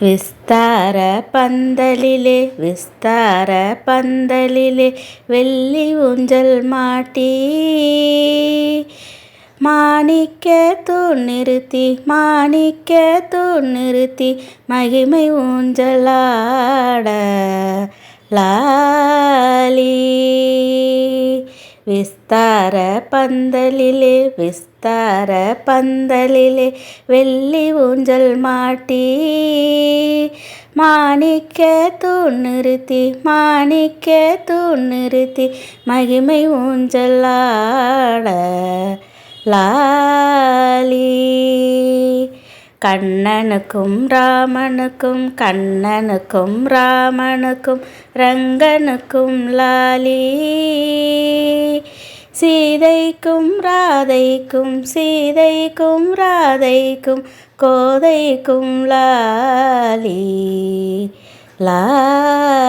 விஸ்தார பந்தலிலே விஸ்தார பந்தலிலே வெள்ளி ஊஞ்சல் மாட்டி. மாணிக்க தூண் நிறுத்தி மாணிக்க தூண் நிறுத்தி மகிமை ஊஞ்சலாட லாலி விஸ்தார பந்தலிலே விஸ்தார பந்தலிலே வெள்ளி ஊஞ்சல் மாட்டி. மாணிக்க தூண் நிறுத்தி மாணிக்க தூண் நிறுத்தி மகிமை ஊஞ்சலாட லாலி. கண்ணனுக்கும் ராமனுக்கும் கண்ணனுக்கும் ராமனுக்கும் ரங்கனுக்கும் லாலி. சீதைக்கும் ராதைக்கும் சீதைக்கும் ராதைக்கும் கோதைக்கும் லாலி லாலி.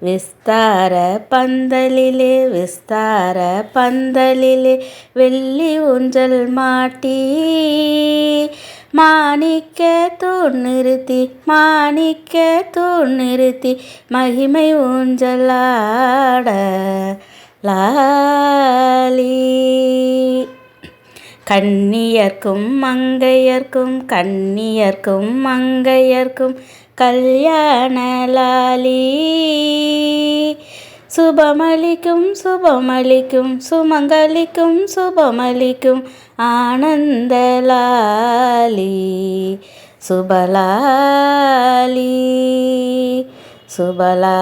விஸ்தார பந்தலிலே விஸ்தார பந்தலிலே வெள்ளி ஊஞ்சல் மாட்டி. மாணிக்க தூண் நிறுத்தி மாணிக்க தூண் நிறுத்தி மகிமை ஊஞ்சலாட லாலி. കണ്ണിയർക്കും മങ്കയർക്കും കണ്ണിയർക്കും മങ്കയർക്കും കല്യാണലാലി ശുഭമളിക്കും ശുഭമളിക്കും സുമംഗലിക്കും ശുഭമളിക്കും ആനന്ദലാലി സുബലാലി സുബലാലി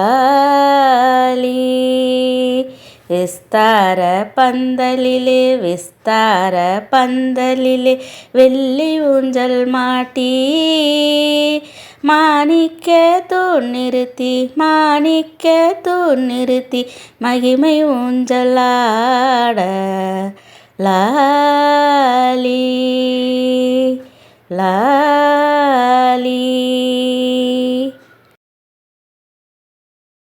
விஸ்தார பந்தலிலே விஸ்தார பந்தலிலே வெள்ளி ஊஞ்சல் மாட்டி. மாணிக்க தூண் நிறுத்தி மாணிக்க தூண் நிறுத்தி மகிமை ஊஞ்சலாட. லாலி லாலி.